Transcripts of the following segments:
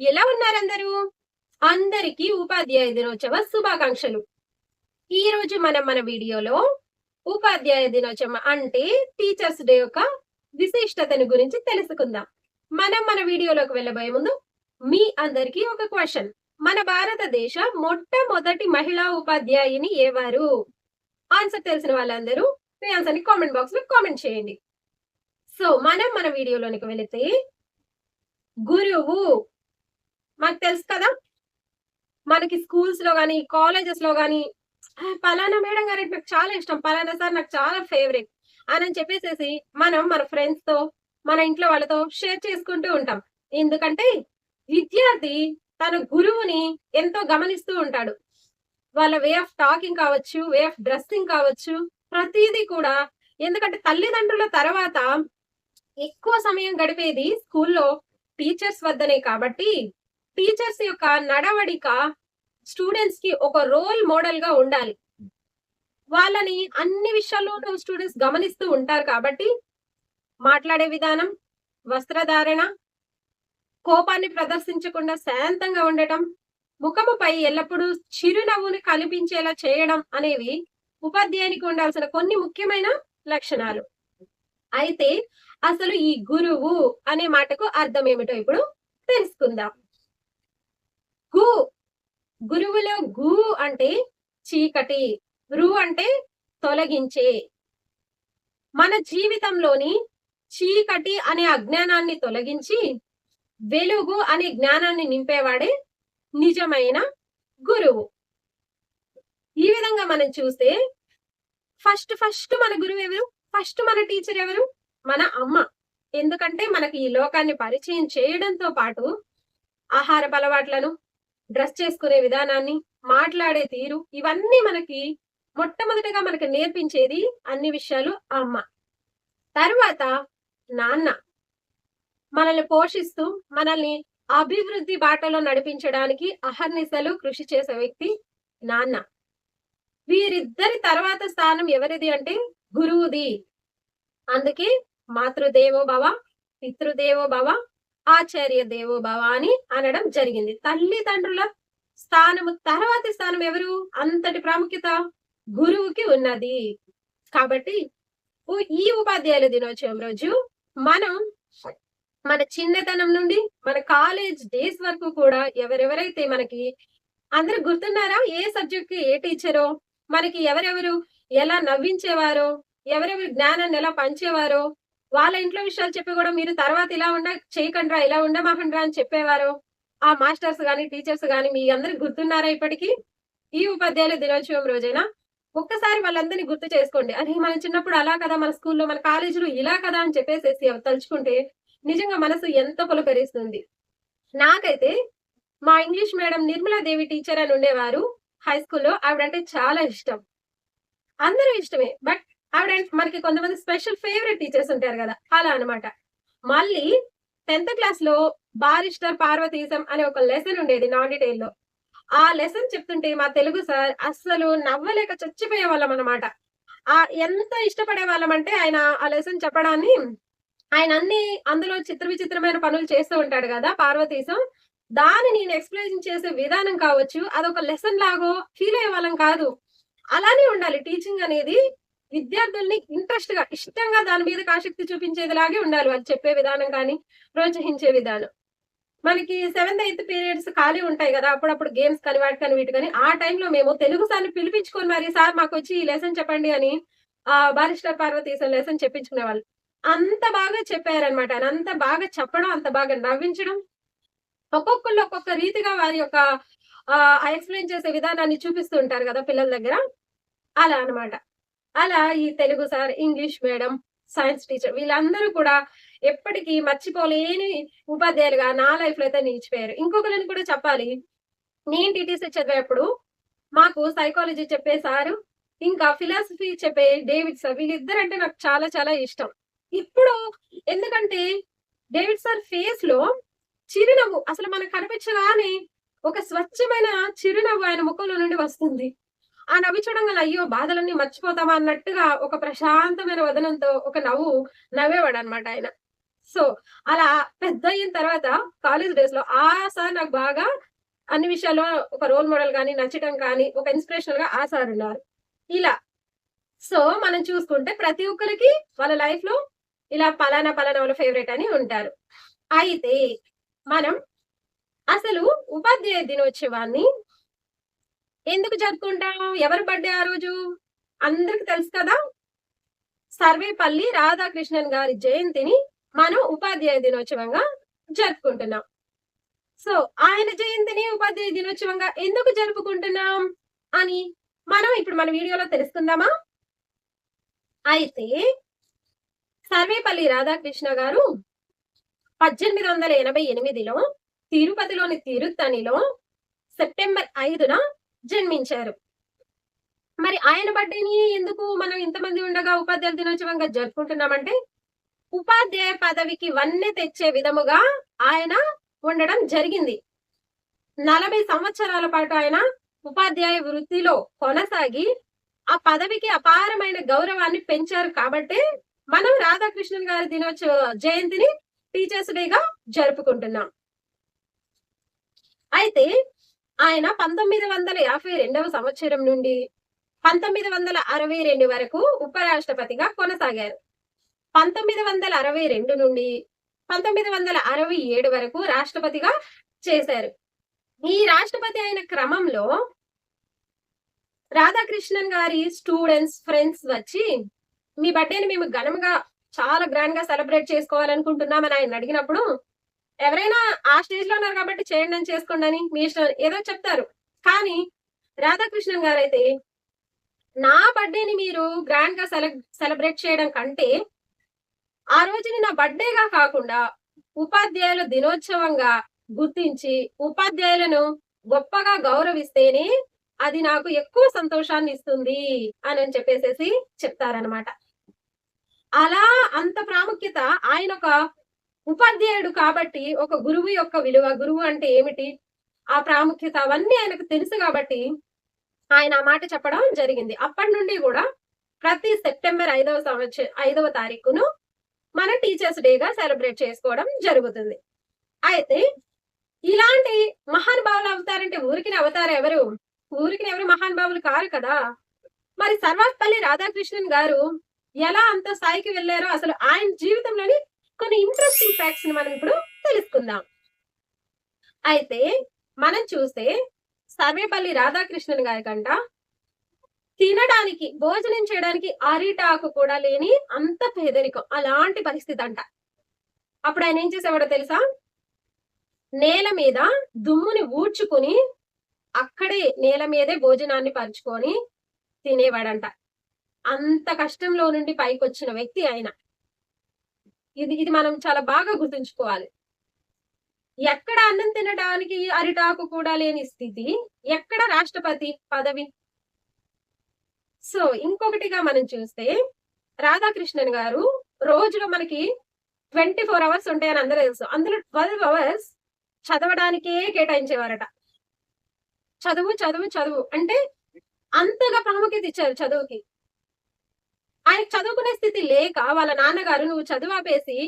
ఎలా ఉన్నారందరూ అందరికీ ఉపాధ్యాయ దినోత్సవ శుభాకాంక్షలు. ఈ రోజు మనం మన వీడియోలో ఉపాధ్యాయ దినోత్సవం అంటే టీచర్స్ డే యొక్క విశిష్టతను గురించి తెలుసుకుందాం. మనం మన వీడియోలోకి వెళ్ళబోయే ముందు మీ అందరికీ ఒక క్వశ్చన్ మన భారతదేశ మొట్టమొదటి మహిళా ఉపాధ్యాయుని ఏవారు ఆన్సర్ తెలిసిన వాళ్ళందరూ మీ ఆన్సర్ని కామెంట్ బాక్స్లో కామెంట్ చేయండి. సో మనం మన వీడియోలోనికి వెళితే గురువు మాకు తెలుసు కదా? మనకి స్కూల్స్లో కానీ కాలేజెస్లో కానీ పలానా మేడం గారు నాకు చాలా ఇష్టం. పలానా సార్ నాకు చాలా ఫేవరెట్ అని చెప్పేసేసి మనం మన ఫ్రెండ్స్తో మన ఇంట్లో వాళ్ళతో షేర్ చేసుకుంటూ ఉంటాం. ఎందుకంటే విద్యార్థి తన గురువుని ఎంతో గమనిస్తూ ఉంటాడు. వాళ్ళ వే ఆఫ్ టాకింగ్ కావచ్చు వే ఆఫ్ డ్రెస్సింగ్ కావచ్చు ప్రతిదీ కూడా. ఎందుకంటే తల్లిదండ్రుల తర్వాత ఎక్కువ సమయం గడిపేది స్కూల్లో టీచర్స్ వద్దనే కాబట్టి టీచర్స్ యొక్క నడవడిక స్టూడెంట్స్కి ఒక రోల్ మోడల్గా ఉండాలి. వాళ్ళని అన్ని విషయాల్లోనూ స్టూడెంట్స్ గమనిస్తూ ఉంటారు కాబట్టి మాట్లాడే విధానం వస్త్రధారణ కోపాన్ని ప్రదర్శించకుండా శాంతంగా ఉండటం ముఖముపై ఎల్లప్పుడూ చిరునవ్వుని కనిపించేలా చేయడం అనేవి ఉపాధ్యాయునికి ఉండాల్సిన కొన్ని ముఖ్యమైన లక్షణాలు. అయితే అసలు ఈ గురువు అనే మాటకు అర్థం ఏమిటో ఇప్పుడు తెలుసుకుందాం. గు. గురువులో గు అంటే చీకటి రు అంటే తొలగించే. మన జీవితంలోని చీకటి అనే అజ్ఞానాన్ని తొలగించి వెలుగు అనే జ్ఞానాన్ని నింపేవాడే నిజమైన గురువు. ఈ విధంగా మనం చూస్తే ఫస్ట్ ఫస్ట్ మన గురువు ఎవరు? ఫస్ట్ మన టీచర్ ఎవరు? మన అమ్మ. ఎందుకంటే మనకి ఈ లోకాన్ని పరిచయం చేయడంతో పాటు ఆహారపు అలవాట్లను డ్రెస్ చేసుకునే విధానాన్ని మాట్లాడే తీరు ఇవన్నీ మనకి మొట్టమొదటిగా మనకి నేర్పించేది అన్ని విషయాలు అమ్మ. తర్వాత నాన్న మనల్ని పోషిస్తూ మనల్ని అభివృద్ధి బాటలో నడిపించడానికి అహర్నిశలు కృషి చేసే వ్యక్తి నాన్న. వీరిద్దరి తర్వాత స్థానం ఎవరిది అంటే గురువుది. అందుకే మాతృదేవో భవ పితృదేవో భవ ఆచార్య దేవోభవ అని అనడం జరిగింది. తల్లిదండ్రుల స్థానము తర్వాతి స్థానం ఎవరు? అంతటి ప్రాముఖ్యత గురువుకి ఉన్నది. కాబట్టి ఈ ఉపాధ్యాయుల దినోత్సవం రోజు మనం మన చిన్నతనం నుండి మన కాలేజ్ డేస్ వరకు కూడా ఎవరెవరైతే మనకి అందరూ గుర్తున్నారా? ఏ సబ్జెక్ట్ ఏ టీచరో? మనకి ఎవరెవరు ఎలా నవ్వించేవారో? ఎవరెవరు జ్ఞానాన్ని ఎలా పంచేవారో? వాళ్ళ ఇంట్లో విషయాలు చెప్పి కూడా మీరు తర్వాత ఇలా ఉండ చేయకండ్రా ఇలా ఉండమాకండ్రా అని చెప్పేవారు. ఆ మాస్టర్స్ గాని టీచర్స్ గాని మీ అందరికి గుర్తున్నారా ఇప్పటికీ? ఈ ఉపాధ్యాయుల దినోత్సవం రోజైనా ఒక్కసారి వాళ్ళందరినీ గుర్తు చేసుకోండి. అరే మనం చిన్నప్పుడు అలా కదా మన స్కూల్లో మన కాలేజీలో ఇలా కదా అని చెప్పేసేసి తలుచుకుంటే నిజంగా మనసు ఎంత పులకరిస్తుంది. నాకైతే మా ఇంగ్లీష్ మేడం నిర్మలాదేవి టీచర్ అని ఉండేవారు హై స్కూల్లో. ఆవిడంటే చాలా ఇష్టం. అందరూ ఇష్టమే. బట్ ఆవిడ మనకి కొంతమంది స్పెషల్ ఫేవరెట్ టీచర్స్ ఉంటారు కదా. అలా అన్నమాట. మళ్ళీ టెన్త్ క్లాస్లో బారిస్టర్ పార్వతీశం అనే ఒక లెసన్ ఉండేది నాన్ డీటెయిల్లో. ఆ లెసన్ చెప్తుంటే మా తెలుగు సార్ అస్సలు నవ్వలేక చచ్చిపోయే వాళ్ళం అనమాట ఆ ఎంత ఇష్టపడే వాళ్ళం అంటే ఆయన ఆ లెసన్ చెప్పడాన్ని ఆయన అన్ని అందులో చిత్ర విచిత్రమైన పనులు చేస్తూ ఉంటాడు కదా పార్వతీశం. దాన్ని నేను ఎక్స్ప్లెయిన్ చేసే విధానం కావచ్చు అదొక లెసన్ లాగో ఫీల్ అయ్యే వాళ్ళం కాదు. అలానే ఉండాలి. టీచింగ్ అనేది విద్యార్థుల్ని ఇంట్రెస్ట్గా ఇష్టంగా దాని మీద ఆసక్తి చూపించేదిలాగే ఉండాలి. వాళ్ళు చెప్పే విధానం కానీ ప్రోత్సహించే విధానం. మనకి సెవెంత్ ఎయిత్ పీరియడ్స్ ఖాళీ ఉంటాయి కదా అప్పుడప్పుడు గేమ్స్ కానీ వాటి కానీ వీటి కానీ ఆ టైంలో మేము తెలుగు సార్ని పిలిపించుకొని మరి సార్ మాకు వచ్చి ఈ లెసన్ చెప్పండి అని ఆ బారిస్టర్ పార్వతీశం లెసన్ చెప్పించుకునే వాళ్ళు. అంత బాగా చెప్పారనమాట ఆయన అంత బాగా చెప్పడం అంత బాగా నవ్వించడం ఒక్కొక్కళ్ళు ఒక్కొక్క రీతిగా వారి యొక్క ఆ ఎక్స్ప్లెయిన్ చేసే విధానాన్ని చూపిస్తూ ఉంటారు కదా పిల్లల దగ్గర. అలా అన్నమాట. అలా ఈ Telugu sir English madam science teacher వీళ్ళందరూ కూడా ఎప్పటికీ మర్చిపోలేని ఉపాధ్యాయులుగా నా లైఫ్లో అయితే నిలిచిపోయారు. ఇంకొకరిని కూడా చెప్పాలి. నేను టీటీసీ చదివేప్పుడు మాకు సైకాలజీ చెప్పే సారు ఇంకా ఫిలాసఫీ చెప్పే డేవిడ్ సార్ వీళ్ళిద్దరు అంటే నాకు చాలా చాలా ఇష్టం. ఇప్పుడు ఎందుకంటే డేవిడ్ సార్ ఫేస్లో చిరునవ్వు అసలు మనకు కనిపించగానే ఒక స్వచ్ఛమైన చిరునవ్వు ఆయన ముఖంలో నుండి వస్తుంది. ఆ నవ్వి చూడంగా అయ్యో బాధలన్నీ మర్చిపోతావా అన్నట్టుగా ఒక ప్రశాంతమైన వదనంతో ఒక నవ్వు నవ్వేవాడు అనమాట ఆయన. సో అలా పెద్ద అయిన తర్వాత కాలేజ్ డేస్లో ఆ సార్ నాకు బాగా అన్ని విషయాల్లో ఒక రోల్ మోడల్ కానీ నచ్చటం కానీ ఒక ఇన్స్పిరేషనల్గా ఆ సార్ ఉన్నారు. ఇలా. సో మనం చూసుకుంటే ప్రతి ఒక్కరికి వాళ్ళ లైఫ్లో ఇలా పలానా పలానా వాళ్ళ ఫేవరెట్ అని ఉంటారు. అయితే మనం అసలు ఉపాధ్యాయ దినోత్సవాన్ని ఎందుకు జరుపుకుంటాం? ఎవరు బర్త్డే ఆ రోజు? అందరికి తెలుసు కదా? సర్వేపల్లి రాధాకృష్ణన్ గారి జయంతిని మనం ఉపాధ్యాయ దినోత్సవంగా జరుపుకుంటున్నాం. సో ఆయన జయంతిని ఉపాధ్యాయ దినోత్సవంగా ఎందుకు జరుపుకుంటున్నాం అని మనం ఇప్పుడు మన వీడియోలో తెలుసుకుందామా? అయితే సర్వేపల్లి రాధాకృష్ణ గారు పద్దెనిమిది వందల ఎనభై ఎనిమిదిలో తిరుపతిలోని తిరుత్తణిలో సెప్టెంబర్ ఐదున జన్మించారు. మరి ఆయన బర్త్డేని ఎందుకు మనం ఇంతమంది ఉండగా ఉపాధ్యాయుల దినోత్సవంగా జరుపుకుంటున్నామంటే ఉపాధ్యాయ పదవికి వన్నె తెచ్చే విధముగా ఆయన ఉండడం జరిగింది. నలభై సంవత్సరాల పాటు ఆయన ఉపాధ్యాయ వృత్తిలో కొనసాగి ఆ పదవికి అపారమైన గౌరవాన్ని పెంచారు కాబట్టి మనం రాధాకృష్ణన్ గారి దినోత్సవ జయంతిని టీచర్స్ డేగా జరుపుకుంటున్నాం. అయితే ఆయన పంతొమ్మిది వందల యాభై రెండవ సంవత్సరం నుండి పంతొమ్మిది వందల అరవై రెండు వరకు ఉపరాష్ట్రపతిగా కొనసాగారు. పంతొమ్మిది వందల అరవై రెండు నుండి పంతొమ్మిది వందల అరవై ఏడు వరకు రాష్ట్రపతిగా చేశారు. ఈ రాష్ట్రపతి అయిన క్రమంలో రాధాకృష్ణన్ గారి స్టూడెంట్స్ ఫ్రెండ్స్ వచ్చి మీ బర్త్డేని మేము ఘనంగా చాలా గ్రాండ్గా సెలబ్రేట్ చేసుకోవాలనుకుంటున్నామని ఆయన అడిగినప్పుడు ఎవరైనా ఆ స్టేజ్లో ఉన్నారు కాబట్టి చేయండి అని చేసుకోండి అని మీ ఇష్టం ఏదో చెప్తారు. కానీ రాధాకృష్ణన్ గారు అయితే నా బర్త్డేని మీరు గ్రాండ్గా సెలబ్రేట్ చేయడం కంటే ఆ రోజుని నా బర్త్డేగా కాకుండా ఉపాధ్యాయుల దినోత్సవంగా గుర్తించి ఉపాధ్యాయులను గొప్పగా గౌరవిస్తేనే అది నాకు ఎక్కువ సంతోషాన్ని ఇస్తుంది అని చెప్పేసేసి చెప్తారనమాట అలా అంత ప్రాముఖ్యత ఆయన ఒక ఉపాధ్యాయుడు కాబట్టి ఒక గురువు యొక్క విలువ గురువు అంటే ఏమిటి? ఆ ప్రాముఖ్యత అవన్నీ ఆయనకు తెలుసు కాబట్టి ఆయన ఆ మాట చెప్పడం జరిగింది. అప్పటి నుండి కూడా ప్రతి సెప్టెంబర్ ఐదవ సంవత్సరం ఐదవ తారీఖును మన టీచర్స్ డేగా సెలబ్రేట్ చేసుకోవడం జరుగుతుంది. అయితే ఇలాంటి మహానుభావులు అవుతారంటే ఊరికి అవతారు ఎవరు? ఊరికి ఎవరు మహానుభావులు కారు కదా. మరి సర్వాపల్లి రాధాకృష్ణన్ గారు ఎలా అంత స్థాయికి వెళ్ళారో అసలు ఆయన జీవితంలోని కొన్ని ఇంట్రెస్టింగ్ ఫ్యాక్ట్స్ని మనం ఇప్పుడు తెలుసుకుందాం. అయితే మనం చూస్తే సర్వేపల్లి రాధాకృష్ణన్ గారి కంట తినడానికి భోజనం చేయడానికి అరిటాకు కూడా లేని అంత పేదరికం అలాంటి పరిస్థితి అంట. అప్పుడు ఆయన ఏం చేసేవాడో తెలుసా? నేల మీద దుమ్ముని ఊడ్చుకుని అక్కడే నేల మీదే భోజనాన్ని పరుచుకొని తినేవాడంట. అంత కష్టంలో నుండి పైకి వచ్చిన వ్యక్తి ఆయన. ఇది ఇది మనం చాలా బాగా గుర్తుంచుకోవాలి. ఎక్కడ అన్నం తినడానికి అరిటాకు కూడా లేని స్థితి ఎక్కడ రాష్ట్రపతి పదవి? సో ఇంకొకటిగా మనం చూస్తే రాధాకృష్ణన్ గారు రోజులో మనకి ట్వంటీ ఫోర్ అవర్స్ ఉంటాయని అందరూ తెలుసు. అందులో ట్వెల్వ్ అవర్స్ చదవడానికే కేటాయించేవారట. చదువు చదువు చదువు. అంటే అంతగా ప్రాముఖ్యత ఇచ్చారు చదువుకి. ఆయన చదువుకునే స్థితి లేక వాళ్ళ నాన్నగారు నువ్వు చదువాపేసి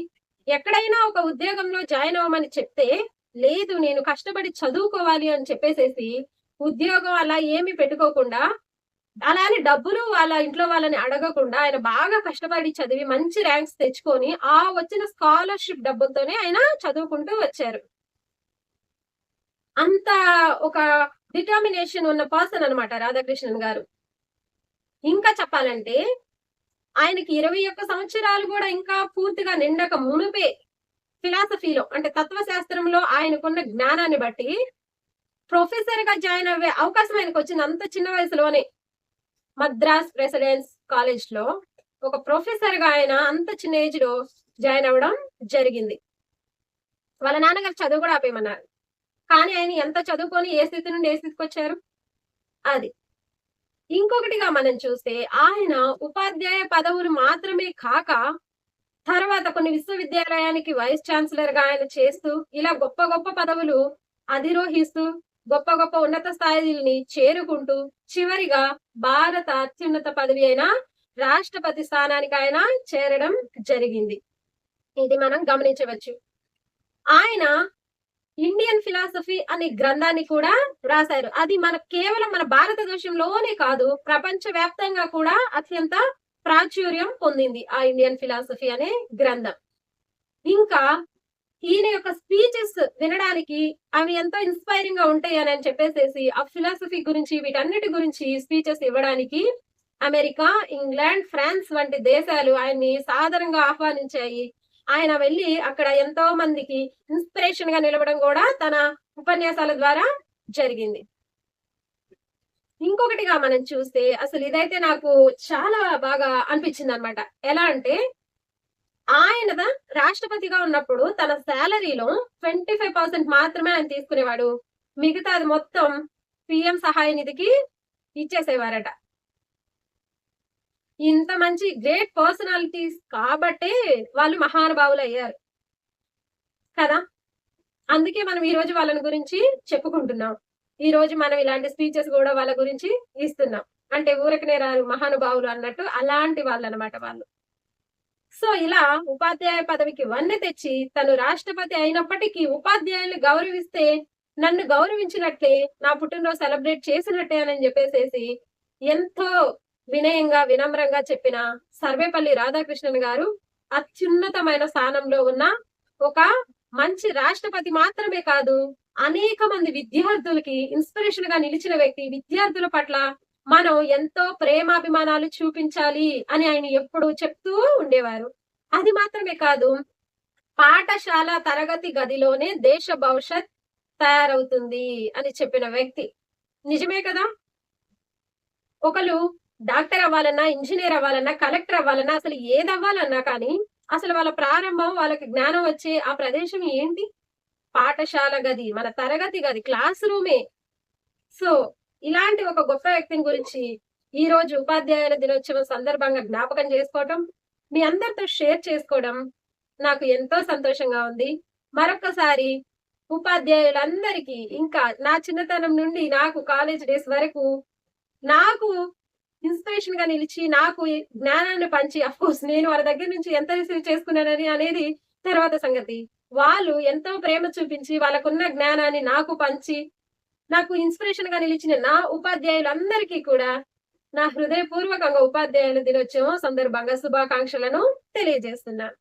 ఎక్కడైనా ఒక ఉద్యోగంలో జాయిన్ అవ్వమని చెప్తే లేదు నేను కష్టపడి చదువుకోవాలి అని చెప్పేసేసి ఉద్యోగం అలా ఏమి పెట్టుకోకుండా అలానే డబ్బులు వాళ్ళ ఇంట్లో వాళ్ళని అడగకుండా ఆయన బాగా కష్టపడి చదివి మంచి ర్యాంక్స్ తెచ్చుకొని ఆ వచ్చిన స్కాలర్షిప్ డబ్బులతోనే ఆయన చదువుకుంటూ వచ్చారు. అంత ఒక డిటర్మినేషన్ ఉన్న పర్సన్ అనమాట రాధాకృష్ణన్ గారు. ఇంకా చెప్పాలంటే ఆయనకి ఇరవై ఒక్క సంవత్సరాలు కూడా ఇంకా పూర్తిగా నిండక మునుపే ఫిలాసఫీలో అంటే తత్వశాస్త్రంలో ఆయనకున్న జ్ఞానాన్ని బట్టి ప్రొఫెసర్గా జాయిన్ అయ్యే అవకాశం ఆయనకు వచ్చింది. అంత చిన్న వయసులోనే మద్రాస్ ప్రెసిడెన్స్ కాలేజ్లో ఒక ప్రొఫెసర్గా ఆయన అంత చిన్న ఏజ్లో జాయిన్ అవ్వడం జరిగింది. వాళ్ళ నాన్నగారు చదువు కూడా ఆపేయమన్నారు. కానీ ఆయన ఎంత చదువుకొని ఏ స్థితి నుండి ఏ స్థితికి వచ్చారు? అది. ఇంకొకటిగా మనం చూస్తే ఆయన ఉపాధ్యాయ పదవులు మాత్రమే కాక తర్వాత కొన్ని విశ్వవిద్యాలయానికి వైస్ ఛాన్సలర్గా ఆయన చేస్తూ ఇలా గొప్ప గొప్ప పదవులు అధిరోహిస్తూ గొప్ప గొప్ప ఉన్నత స్థాయిల్ని చేరుకుంటూ చివరిగా భారత అత్యున్నత పదవి అయిన రాష్ట్రపతి స్థానానికి ఆయన చేరడం జరిగింది. ఇది మనం గమనించవచ్చు. ఆయన ఇండియన్ ఫిలాసఫీ అనే గ్రంథాన్ని కూడా రాశారు. అది మన కేవలం మన భారతదేశంలోనే కాదు ప్రపంచ వ్యాప్తంగా కూడా అత్యంత ప్రాచుర్యం పొందింది ఆ ఇండియన్ ఫిలాసఫీ అనే గ్రంథం. ఇంకా ఈయన యొక్క స్పీచెస్ వినడానికి అవి ఎంతో ఇన్స్పైరింగ్గా ఉంటాయి అని చెప్పేసేసి ఆ ఫిలాసఫీ గురించి వీటన్నిటి గురించి స్పీచెస్ ఇవ్వడానికి అమెరికా ఇంగ్లాండ్ ఫ్రాన్స్ వంటి దేశాలు ఆయన్ని సాధారణంగా ఆహ్వానించాయి. ఆయన వెళ్ళి అక్కడ ఎంతో మందికి ఇన్స్పిరేషన్గా నిలవడం కూడా తన ఉపన్యాసాల ద్వారా జరిగింది. ఇంకొకటిగా మనం చూస్తే అసలు ఇదైతే నాకు చాలా బాగా అనిపించింది అనమాట ఎలా అంటే ఆయన రాష్ట్రపతిగా ఉన్నప్పుడు తన శాలరీలో ట్వంటీ ఫైవ్ పర్సెంట్ మాత్రమే ఆయన తీసుకునేవాడు. మిగతాది మొత్తం పిఎం సహాయ నిధికి ఇచ్చేసేవారట. ఇంత మంచి గ్రేట్ పర్సనాలిటీస్ కాబట్టే వాళ్ళు మహానుభావులు అయ్యారు కదా? అందుకే మనం ఈ రోజు వాళ్ళని గురించి చెప్పుకుంటున్నాం. ఈ రోజు మనం ఇలాంటి స్పీచెస్ కూడా వాళ్ళ గురించి ఇస్తున్నాం. అంటే ఊరకనే రారు మహానుభావులు అన్నట్టు అలాంటి వాళ్ళు అనమాట వాళ్ళు. సో ఇలా ఉపాధ్యాయ పదవికి వన్నె తెచ్చి తను రాష్ట్రపతి అయినప్పటికీ ఉపాధ్యాయుల్ని గౌరవిస్తే నన్ను గౌరవించినట్లే నా పుట్టినరోజు సెలబ్రేట్ చేసినట్టే అని చెప్పేసేసి ఎంతో వినయంగా వినమ్రంగా చెప్పిన సర్వేపల్లి రాధాకృష్ణన్ గారు అత్యున్నతమైన స్థానంలో ఉన్న ఒక మంచి రాష్ట్రపతి మాత్రమే కాదు అనేక మంది విద్యార్థులకి ఇన్స్పిరేషన్గా నిలిచిన వ్యక్తి విద్యార్థుల పట్ల మనం ఎంతో ప్రేమాభిమానాలు చూపించాలి అని ఆయన ఎప్పుడు చెప్తూ ఉండేవారు. అది మాత్రమే కాదు పాఠశాల తరగతి గదిలోనే దేశ భవిష్యత్ తయారవుతుంది అని చెప్పిన వ్యక్తి. నిజమే కదా? ఒకరు డాక్టర్ అవ్వాలన్నా ఇంజనీర్ అవ్వాలన్నా కలెక్టర్ అవ్వాలన్నా అసలు ఏది అవ్వాలన్నా కానీ అసలు వాళ్ళ ప్రారంభం వాళ్ళకి జ్ఞానం వచ్చే ఆ ప్రదేశం ఏంటి? పాఠశాల గది మన తరగతి గది క్లాస్ రూమే. సో ఇలాంటి ఒక గొప్ప వ్యక్తిని గురించి ఈ రోజు ఉపాధ్యాయుల దినోత్సవం సందర్భంగా జ్ఞాపకం చేసుకోవటం మీ అందరితో షేర్ చేసుకోవడం నాకు ఎంతో సంతోషంగా ఉంది. మరొకసారి ఉపాధ్యాయులందరికీ ఇంకా నా చిన్నతనం నుండి నాకు కాలేజ్ డేస్ వరకు నాకు ఇన్స్పిరేషన్గా నిలిచి నాకు జ్ఞానాన్ని పంచి అఫ్ కోర్స్ నేను వాళ్ళ దగ్గర నుంచి ఎంత రిసీవ్ చేసుకున్నానని అనేది తర్వాత సంగతి. వాళ్ళు ఎంతో ప్రేమ చూపించి వాళ్ళకున్న జ్ఞానాన్ని నాకు పంచి నాకు ఇన్స్పిరేషన్గా నిలిచిన నా ఉపాధ్యాయులందరికీ కూడా నా హృదయపూర్వకంగా ఉపాధ్యాయుల దినోత్సవం సందర్భంగా శుభాకాంక్షలను తెలియజేస్తున్నాను